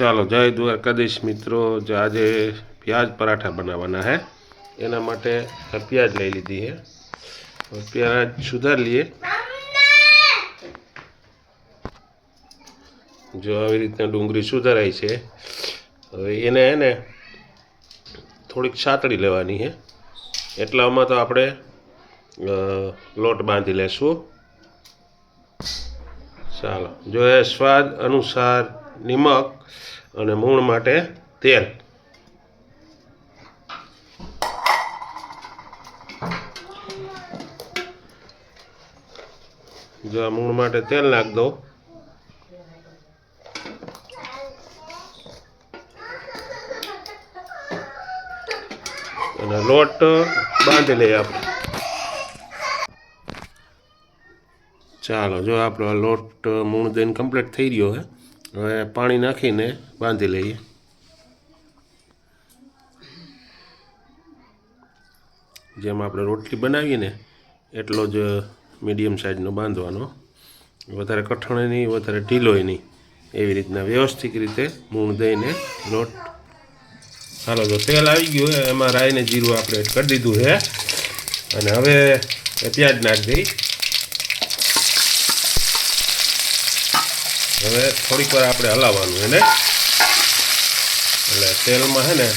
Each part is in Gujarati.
ચાલો, જય દ્વારકાધીશ મિત્રો. જે આજે પ્યાજ પરાઠા બનાવવાના હે, એના માટે પ્યાજ લઈ લીધી હે. પ્યાજ સુધાર લઈએ. જો આવી રીતના ડુંગળી સુધારાય છે, હવે એને હે ને થોડીક છાતડી લેવાની છે એટલામાં તો આપણે લોટ બાંધી લેશું. ચાલો, જો એ સ્વાદ અનુસાર નિમક અને મૂણ માટે તેલ. જો આ મૂણ માટે તેલ નાખ દો અને લોટ બાંધી લઈએ આપણે. ચાલો, જો આપણો લોટ મૂળ દઈને કમ્પ્લીટ થઈ ગયો હે. હવે પાણી નાખીને બાંધી લઈએ. જેમ આપણે રોટલી બનાવીએ ને, એટલો જ મીડિયમ સાઇઝનો બાંધવાનો. વધારે કઠણ નહીં, વધારે ઢીલોય નહીં. એવી રીતના વ્યવસ્થિત રીતે મૂણ દઈને લોટ. ચાલો તો તેલ આવી ગયું એમાં રાઈને જીરું આપણે કરી દીધું છે અને હવે પ્યાજ નાખી દઈ. હવે થોડીક વાર આપણે હલાવવાનું એને. એટલે તેલમાં છે ને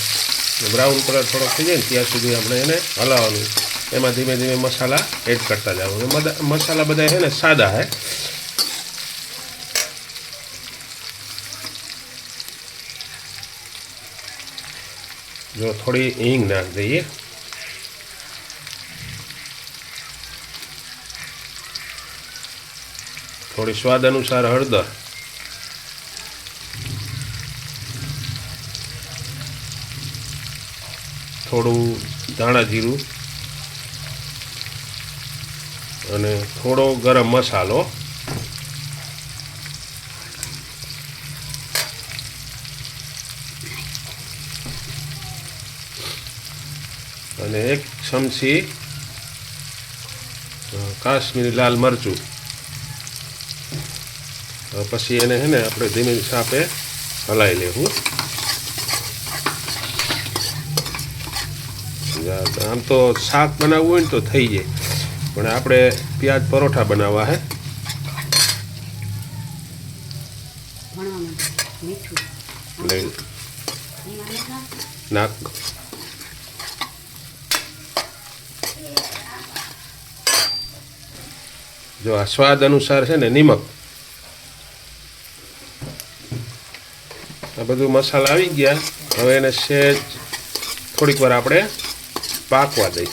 બ્રાઉન કલર થોડોક થઈ જાય ને ત્યાં સુધી આપણે એને હલાવવાનું. એમાં ધીમે ધીમે મસાલા એડ કરતા જવાનું મસાલા બધા છે ને સાદા હે. જો થોડી હિંગ નાખ દઈએ. થોડી સ્વાદ અનુસાર હળદર. થોડું ધાણા જીરું અને થોડો ગરમ મસાલો. અને એક ચમચી કાશ્મીરી લાલ મરચું. પછી એને છે ને આપણે ધીમે સાપે હલાવી લેવું. આમ તો શાક બનાવવું હોય ને તો થઈ જાય. પણ આપણે પ્યાજ પરોઠા બનાવવા હે. નાખા. જો આ સ્વાદ અનુસાર છે ને નિમક. આ બધું મસાલા આવી ગયા. હવે એને સેજ થોડીક વાર આપણે પાકવા દઈ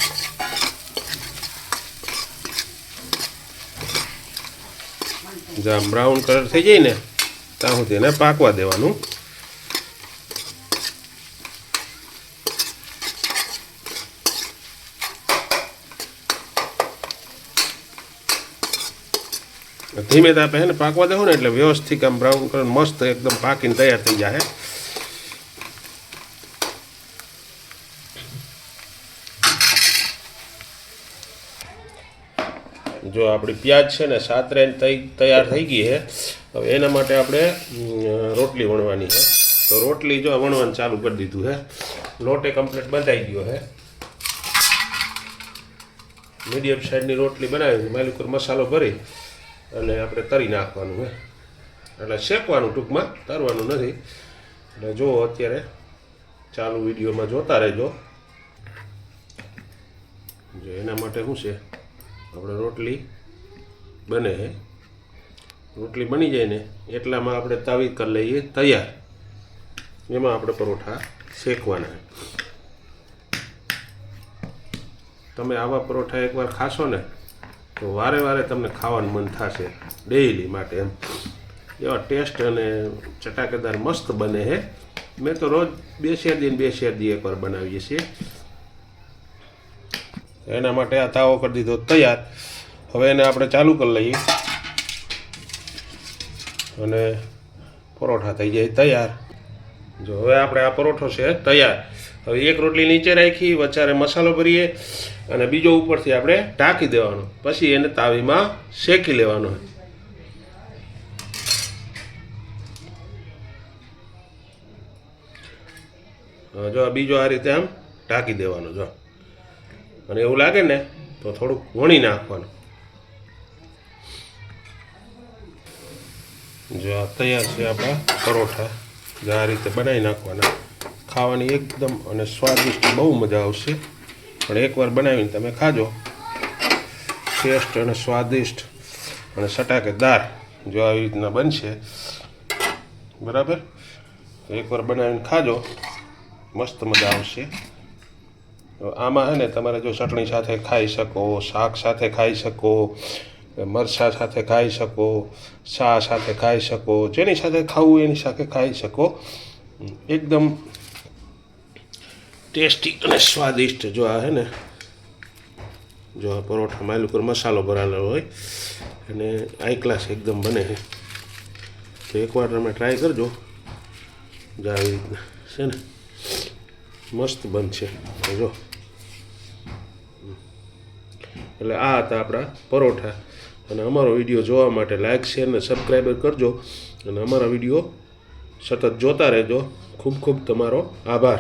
જ્યાં બ્રાઉન કલર થઈ જાય ને, ત્યાં સુધી એને પાકવા દેવાનું. ધીમે તાપે હે પાકવા દેવું ને એટલે વ્યવસ્થિત આમ બ્રાઉન કલર મસ્ત એકદમ પાકીને તૈયાર થઈ જાય જો આપણી પ્યાજ છે ને સાતરે તૈયાર થઈ ગઈ છે, હવે એના માટે આપણે રોટલી વણવાની છે. તો રોટલી જો વણવાનું ચાલુ કરી દીધું છે. લોટે કમ્પ્લીટ બંધાઈ ગયો છે. મીડિયમ સાઇઝની રોટલી બનાવી ઉપર મસાલો ભરી અને આપણે તરી નાખવાનું હે એટલે શેકવાનું ટૂંકમાં, તરવાનું નથી. એટલે જુઓ અત્યારે ચાલુ વિડીયોમાં જોતા રહેજો. જો એના માટે શું છે? આપણે રોટલી બને છે રોટલી બની જાય ને એટલામાં આપણે તાવી કરી લઈએ, તૈયાર. એમાં આપણે પરોઠા શેકવાના તમે આવા પરોઠા એકવાર ખાશો ને, તો વારે વારે તમને ખાવાનું મન થશે ડેઈલી માટે એમ. એવા ટેસ્ટ અને ચટાકેદાર મસ્ત બને છે મેં તો રોજ બે શેર દી ને બે શેર દી એકવાર બનાવીએ છીએ. એના માટે આ તાવો કરી દીધો, તૈયાર. હવે એને આપણે ચાલુ કરી લઈએ. અને પરોઠા થઈ જાય, તૈયાર. જો, હવે આપણે આ પરોઠો છે, તૈયાર. હવે એક રોટલી નીચે રાખી વચારે મસાલો ભરીએ અને બીજો ઉપરથી આપણે ઢાંકી દેવાનો. પછી એને તાવીમાં શેકી લેવાનો. જો બીજો આ રીતે આમ ઢાંકી દેવાનો, જો. અને એવું લાગે ને તો થોડુંક વણી નાખવાનું. જો આ તૈયાર છે આપણા પરોઠા. જો આ રીતે બનાવી નાખવાના. ખાવાની એકદમ અને સ્વાદિષ્ટ બહુ મજા આવશે. પણ એકવાર બનાવીને તમે ખાજો. ટેસ્ટ અને સ્વાદિષ્ટ અને સટાકેદાર જો આવી રીતના બનશે. બરાબર? એકવાર બનાવીને ખાજો. મસ્ત મજા આવશે. આમાં હે ને તમારે જો ચટણી સાથે ખાઈ શકો, શાક સાથે ખાઈ શકો, મરચાં સાથે ખાઈ શકો શા સાથે ખાઈ શકો, જેની સાથે ખાવું એની સાથે ખાઈ શકો. એકદમ ટેસ્ટી અને સ્વાદિષ્ટ જો આ હે ને, જો આ પરોઠામાં એલ ઉપર મસાલો ભરાયેલો હોય, અને આઈ ક્લાસ એકદમ બને છે તો એકવાર તમે ટ્રાય કરજો. જો આવી રીતના છે ને, મસ્ત બનશે. જો. એટલે આ હતા આપણા પરોઠા. અને અમારો વીડિયો જોવા માટે લાઇક શેર અને સબસ્ક્રાઈબર કરજો. અને અમારા વીડિયો સતત જોતા રહેજો. ખૂબ ખૂબ તમારો આભાર.